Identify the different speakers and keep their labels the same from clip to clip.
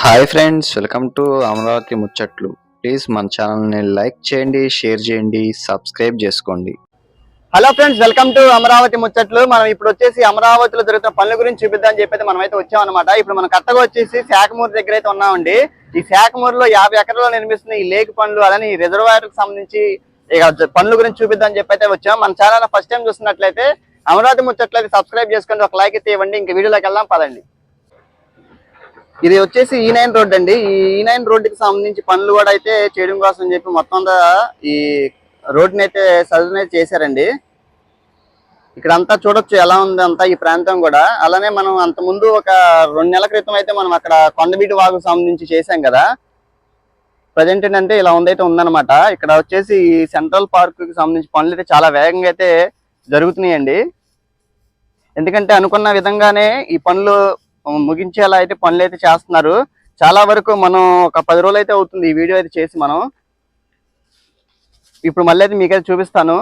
Speaker 1: Hi friends welcome to Amaravati ముచ్చట్లు. Please మన ఛానల్ని లైక్ చేయండి షేర్ చేయండి సబ్స్క్రైబ్ చేసుకోండి.
Speaker 2: Hello friends welcome to Amaravati ముచ్చట్లు. మనం ఇప్పుడు వచ్చేసి అమరావతిలో జరుగుతున్న పనుల గురించి చూపిద్దాం చెప్పి మనం అయితే వచ్చామన్నమాట. ఇప్పుడు మనం కట్టగా వచ్చేసి శాఖమూరు దగ్గర అయితే ఉన్నామండి. ఈ శాఖమూరులో యాభై ఎకరాల్లో నిర్మిస్తున్న ఈ లేక్ పనులు అలానే ఈ రిజర్వాయర్కి సంబంధించి ఇక పనుల గురించి చూపిద్దాం చెప్పి అయితే వచ్చాం. మన ఛానల్ ఫస్ట్ టైం చూస్తున్నట్లయితే అమరావతి ముచ్చట్లు అయితే సబ్స్క్రైబ్ చేసుకొని ఒక లైక్ అయితే ఇవ్వండి. ఇంకా వీడియోలోకి వెళ్దాం పదండి. ఇది వచ్చేసి e ఈ నైన్ రోడ్ అండి. ఈ e నైన్ రోడ్డుకి సంబంధించి పనులు కూడా అయితే చేయడం కోసం చెప్పి మొత్తం అంతా ఈ రోడ్ని అయితే సజనైజ్ అయితే చేశారండి. ఇక్కడ అంతా చూడొచ్చు ఎలా ఉంది అంతా ఈ ప్రాంతం కూడా. అలానే మనం అంత ముందు ఒక రెండు నెలల క్రితం అయితే మనం అక్కడ కొండబీటి వాగు సంబంధించి చేశాం కదా. ప్రజెంట్ ఏంటంటే ఇలా ఉందైతే ఉందన్నమాట. ఇక్కడ వచ్చేసి ఈ సెంట్రల్ పార్క్కి సంబంధించి పనులు అయితే చాలా వేగంగా అయితే జరుగుతున్నాయండి. ఎందుకంటే అనుకున్న విధంగానే ఈ పనులు ముగించేలా అయితే పనులు అయితే చేస్తున్నారు. చాలా వరకు మనం ఒక పది రోజులు అయితే అవుతుంది ఈ వీడియో అయితే చేసి మనం. ఇప్పుడు మళ్ళీ అయితే మీకైతే చూపిస్తాను.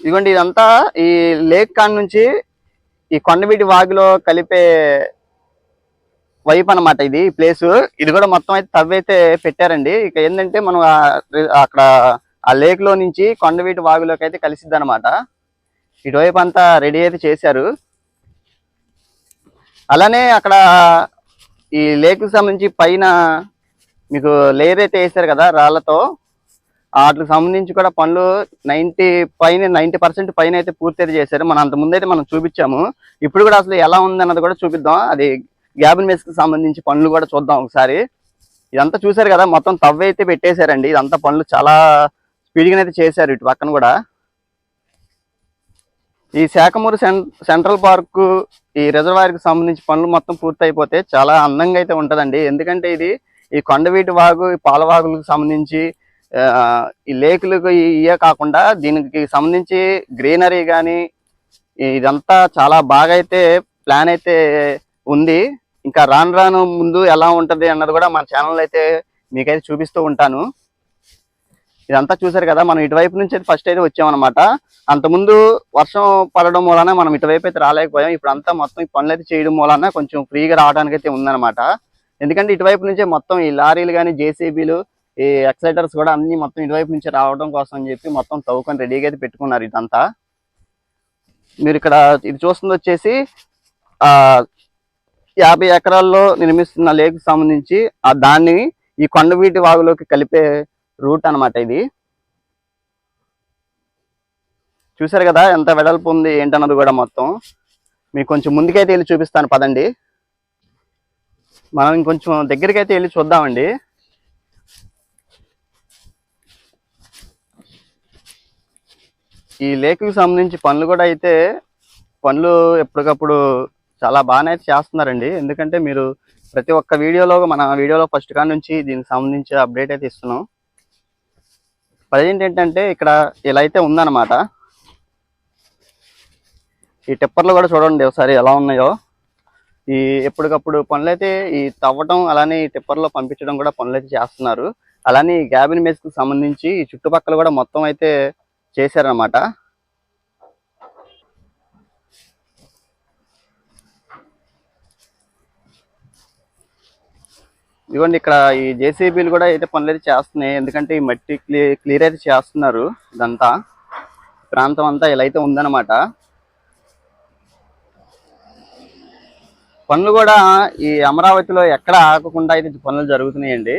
Speaker 2: ఇదిగోండి ఇదంతా ఈ లేక్ కాడ నుంచి ఈ కొండవీటి వాగులో కలిపే వైపు అన్నమాట ఇది ప్లేస్. ఇది కూడా మొత్తం అయితే తవ్వైతే పెట్టారండి. ఇక ఏంటంటే మనం అక్కడ ఆ లేక్లో నుంచి కొండవీటి వాగులోకి అయితే కలిసిద్ది అనమాట ఇటువైపు అంతా రెడీ అయితే చేశారు. అలానే అక్కడ ఈ లేక్ సంబంధించి పైన మీకు లేయర్ అయితే వేశారు కదా రాళ్ళతో. వాటికి సంబంధించి కూడా పనులు నైంటీ పైన నైన్టీ పర్సెంట్ పైన అయితే పూర్తి అయితే చేశారు. మనం అంత ముందైతే మనం చూపించాము. ఇప్పుడు కూడా అసలు ఎలా ఉంది అన్నది కూడా చూపిద్దాం. అది గ్యాబిన్ మెస్కి సంబంధించి పనులు కూడా చూద్దాం ఒకసారి. ఇదంతా చూశారు కదా మొత్తం తవ్వ అయితే పెట్టేశారండి. ఇదంతా పనులు చాలా స్పీడ్గా అయితే చేశారు ఇటు పక్కన కూడా. ఈ శాఖమూరు సెంట్రల్ పార్క్ ఈ రిజర్వాయర్కి సంబంధించి పనులు మొత్తం పూర్తయిపోతే చాలా అందంగా అయితే ఉంటదండి. ఎందుకంటే ఇది ఈ కొండవీటి వాగు ఈ పాలవాగులకు సంబంధించి ఈ లేకులకు ఇవే ఇయే కాకుండా దీనికి సంబంధించి గ్రీనరీ కానీ ఇదంతా చాలా బాగా అయితే ప్లాన్ అయితే ఉంది. ఇంకా రాను రాను ముందు ఎలా ఉంటది అన్నది కూడా మన ఛానల్ అయితే మీకైతే చూపిస్తూ ఉంటాను. ఇదంతా చూసారు కదా మనం ఇటువైపు నుంచి అయితే ఫస్ట్ అయితే వచ్చామన్నమాట. అంతకుముందు వర్షం పడడం వలన మనం ఇటువైపు అయితే రాలేకపోయాం. ఇప్పుడు అంతా మొత్తం ఈ పనులు అయితే చేయడం వలన కొంచెం ఫ్రీగా రావడానికి అయితే ఉందన్నమాట. ఎందుకంటే ఇటువైపు నుంచే మొత్తం ఈ లారీలు కానీ జేసీబీలు ఈ ఎక్సైటర్స్ కూడా అన్ని మొత్తం ఇటువైపు నుంచి రావడం కోసం అని చెప్పి మొత్తం తవ్వుకొని రెడీగా అయితే పెట్టుకున్నారు ఇదంతా. మీరు ఇక్కడ ఇది చూస్తుంది వచ్చేసి ఆ యాభై ఎకరాల్లో నిర్మిస్తున్న లేక్ సంబంధించి ఆ దాన్ని ఈ కొండవీటి వాగులోకి కలిపే రూట్ అన్నమాట ఇది. చూసారు కదా ఎంత వెడల్పు ఉంది ఏంటన్నది కూడా మొత్తం. మీకు కొంచెం ముందుకైతే వెళ్ళి చూపిస్తాను పదండి. మనం ఇంకొంచెం దగ్గరికైతే వెళ్ళి చూద్దామండి. ఈ లేక్కి సంబంధించి పనులు కూడా అయితే పనులు ఎప్పటికప్పుడు చాలా బాగానే అయితే చేస్తున్నారండి. ఎందుకంటే మీరు ప్రతి ఒక్క వీడియోలో మన వీడియోలో ఫస్ట్ కాడ నుంచి దీనికి సంబంధించి అప్డేట్ అయితే ఇస్తున్నాం. ప్రజెంట్ ఏంటంటే ఇక్కడ ఇలా అయితే ఉందన్నమాట. ఈ టిప్పర్లు కూడా చూడండి ఒకసారి ఎలా ఉన్నాయో. ఈ ఎప్పటికప్పుడు పనులు అయితే ఈ తవ్వటం అలానే ఈ టిప్పర్లో పంపించడం కూడా పనులు అయితే చేస్తున్నారు. అలానే ఈ గ్యాబిన్ మెస్ సంబంధించి ఈ చుట్టుపక్కల కూడా మొత్తం అయితే చేశారన్నమాట. ఇదిగోండి ఇక్కడ ఈ జేసీబీలు కూడా అయితే పనులు అయితే చేస్తున్నాయి. ఎందుకంటే ఈ మట్టి క్లియర్ అయితే చేస్తున్నారు ఇదంతా. ప్రాంతం అంతా ఇలా అయితే ఉందన్నమాట. పనులు కూడా ఈ అమరావతిలో ఎక్కడ ఆగకుండా అయితే పనులు జరుగుతున్నాయండి.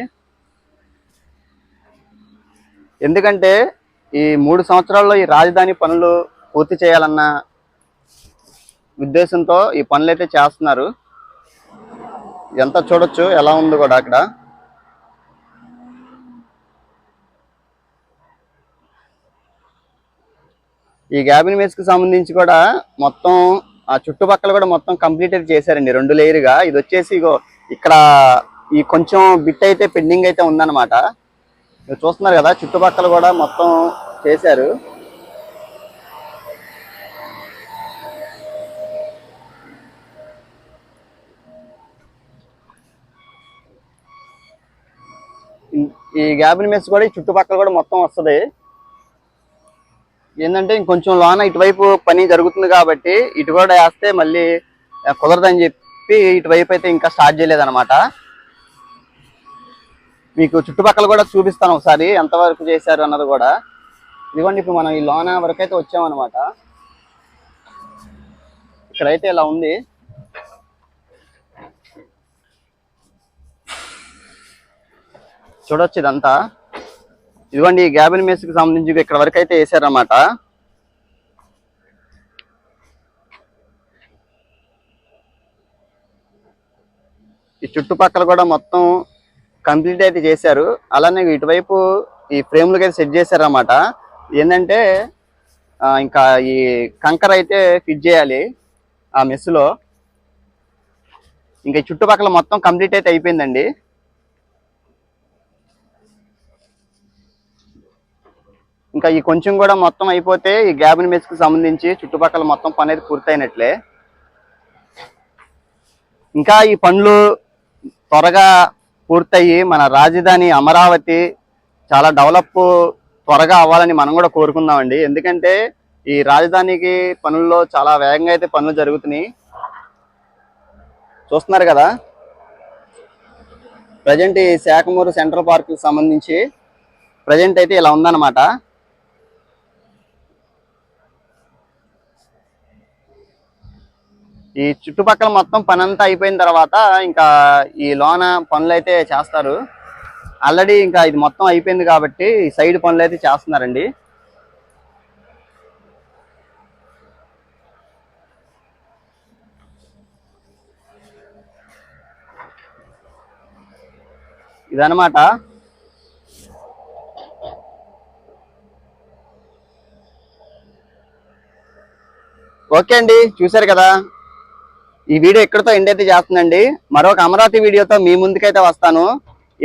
Speaker 2: ఎందుకంటే ఈ మూడు సంవత్సరాల్లో ఈ రాజధాని పనులు పూర్తి చేయాలన్న ఉద్దేశంతో ఈ పనులు అయితే చేస్తున్నారు. ఎంత చూడొచ్చు? ఎలా ఉంది కూడా అక్కడ? ఈ గ్యాబిన్ మెస్కి సంబంధించి కూడా మొత్తం ఆ చుట్టుపక్కల కూడా మొత్తం కంప్లీట్ చేశారండి రెండు లేయర్గా. ఇది వచ్చేసి ఇగో ఇక్కడ ఈ కొంచెం బిట్ అయితే పెండింగ్ అయితే ఉందన్నమాట. మీరు చూస్తున్నారు కదా చుట్టుపక్కల కూడా మొత్తం చేశారు. ఈ- గ్యాబిన్ మెస్ కూడా ఈ చుట్టుపక్కల కూడా మొత్తం వస్తుంది. ఏంటంటే ఇంకొంచెం లోన ఇటువైపు పని జరుగుతుంది కాబట్టి ఇటు కూడా వేస్తే మళ్ళీ కుదరదని చెప్పి ఇటువైపు అయితే ఇంకా స్టార్ట్ చేయలేదన్నమాట. మీకు చుట్టుపక్కల కూడా చూపిస్తాను ఒకసారి ఎంతవరకు చేశారు అన్నది కూడా. ఇదిగోండి ఇప్పుడు మనం ఈ లోన వరకు అయితే వచ్చామన్నమాట. ఇక్కడైతే ఇలా ఉంది. చూడొచ్చు ఇదంతా. ఇదిగోండి ఈ గ్యాబిన్ మేస్కి సంబంధించి ఇక్కడ వరకు అయితే వేసారన్నమాట. ఈ చుట్టుపక్కల కూడా మొత్తం కంప్లీట్ అయితే చేశారు. అలానే ఇటువైపు ఈ ఫ్రేమ్లకి అయితే సెట్ చేశారన్నమాట. ఏంటంటే ఇంకా ఈ కంకర అయితే ఫిట్ చేయాలి ఆ మెస్సులో. ఇంకా చుట్టుపక్కల మొత్తం కంప్లీట్ అయితే అయిపోయిందండి. ఇంకా ఈ కొంచెం కూడా మొత్తం అయిపోతే ఈ గ్యాబిన్ మెస్కి సంబంధించి చుట్టుపక్కల మొత్తం పని అయితే పూర్తయినట్లే. ఇంకా ఈ పనులు త్వరగా పూర్తయ్యి మన రాజధాని అమరావతి చాలా డెవలప్ త్వరగా అవ్వాలని మనం కూడా కోరుకుందామండి. ఎందుకంటే ఈ రాజధానికి పనుల్లో చాలా వేగంగా అయితే పనులు జరుగుతున్నాయి. చూస్తున్నారు కదా? ప్రజెంట్ ఈ శాఖమూరు సెంట్రల్ పార్క్కి సంబంధించి ప్రజెంట్ అయితే ఇలా ఉందన్నమాట. ఈ చుట్టుపక్కల మొత్తం పని అంతా అయిపోయిన తర్వాత ఇంకా ఈ లోన పనులు అయితే చేస్తారు. ఆల్రెడీ ఇంకా ఇది మొత్తం అయిపోయింది కాబట్టి సైడ్ పనులు అయితే చేస్తున్నారండి. ఇదనమాట ఓకే అండి చూశారు కదా? ఈ వీడియో ఎక్కడితో ఎండ్ అయితే చేస్తుందండి. మరొక అమరావతి వీడియోతో మీ ముందుకైతే వస్తాను.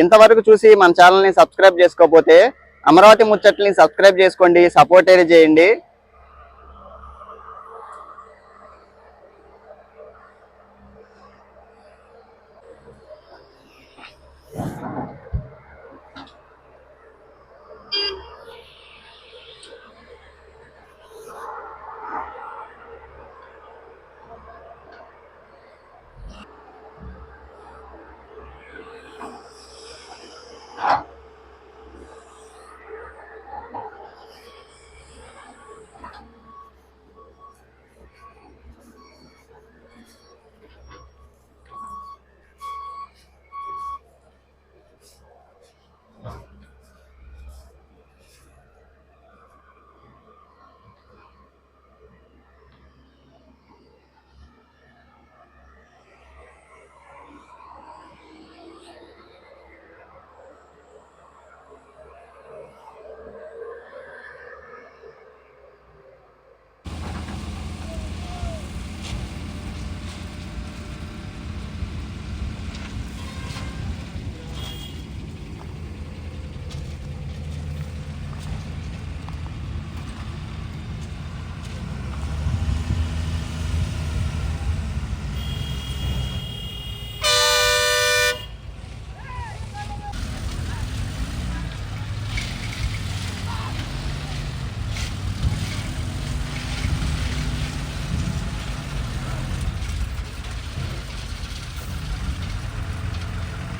Speaker 2: ఇంతవరకు చూసి మన ఛానల్ని సబ్స్క్రైబ్ చేసుకోకపోతే అమరావతి ముచ్చట్లని సబ్స్క్రైబ్ చేసుకోండి సపోర్ట్ అయితే చేయండి.